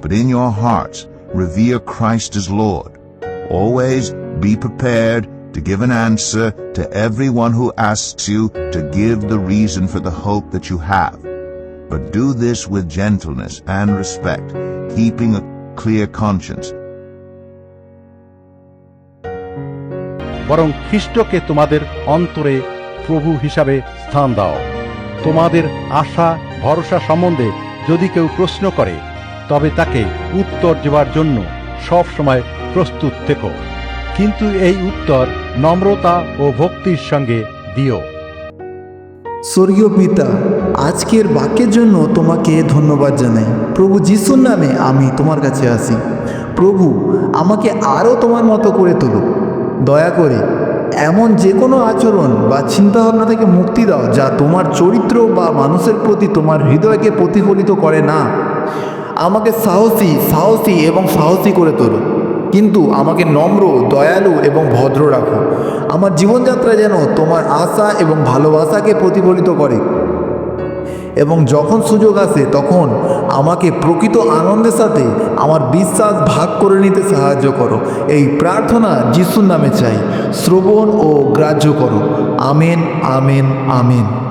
but in your hearts revere Christ as Lord. Always be prepared to give an answer to everyone who asks you to give the reason for the hope that you have. But do this with gentleness and respect, keeping a clear conscience. বরং খ্রিস্টকে তোমাদের অন্তরে প্রভু হিসাবে স্থান দাও তোমাদের আশা ভরসা সম্বন্ধে যদি কেউ প্রশ্ন করে তবে তাকে উত্তর দেওয়ার জন্য সব সময় প্রস্তুত থেকো। কিন্তু এই উত্তর নম্রতা ও ভক্তির সঙ্গে দিও। স্বর্গীয় পিতা, আজকের বাক্যের জন্য তোমাকে ধন্যবাদ জানাই। প্রভু যিশুর নামে আমি তোমার কাছে আসি। প্রভু, আমাকে আরও তোমার মতো করে তোলো দয়া করে এমন যে কোনো আচরণ বা চিন্তাভাবনা থেকে মুক্তি দাও যা তোমার চরিত্র বা মানুষের প্রতি তোমার হৃদয়কে প্রতিফলিত করে না। আমাকে সাহসী সাহসী এবং সাহসী করে তোলো। কিন্তু আমাকে নম্র, দয়ালু এবং ভদ্র রাখো। আমার জীবনযাত্রা যেন তোমার আশা এবং ভালোবাসাকে প্রতিফলিত করে। এবং যখন সুযোগ আসে, তখন আমাকে প্রকৃত আনন্দের সাথে আমার বিশ্বাস ভাগ করে নিতে সাহায্য করো। এই প্রার্থনা যিশুর নামে চাই। শ্রবণ ও গ্রাহ্য করো। Amen amen amen.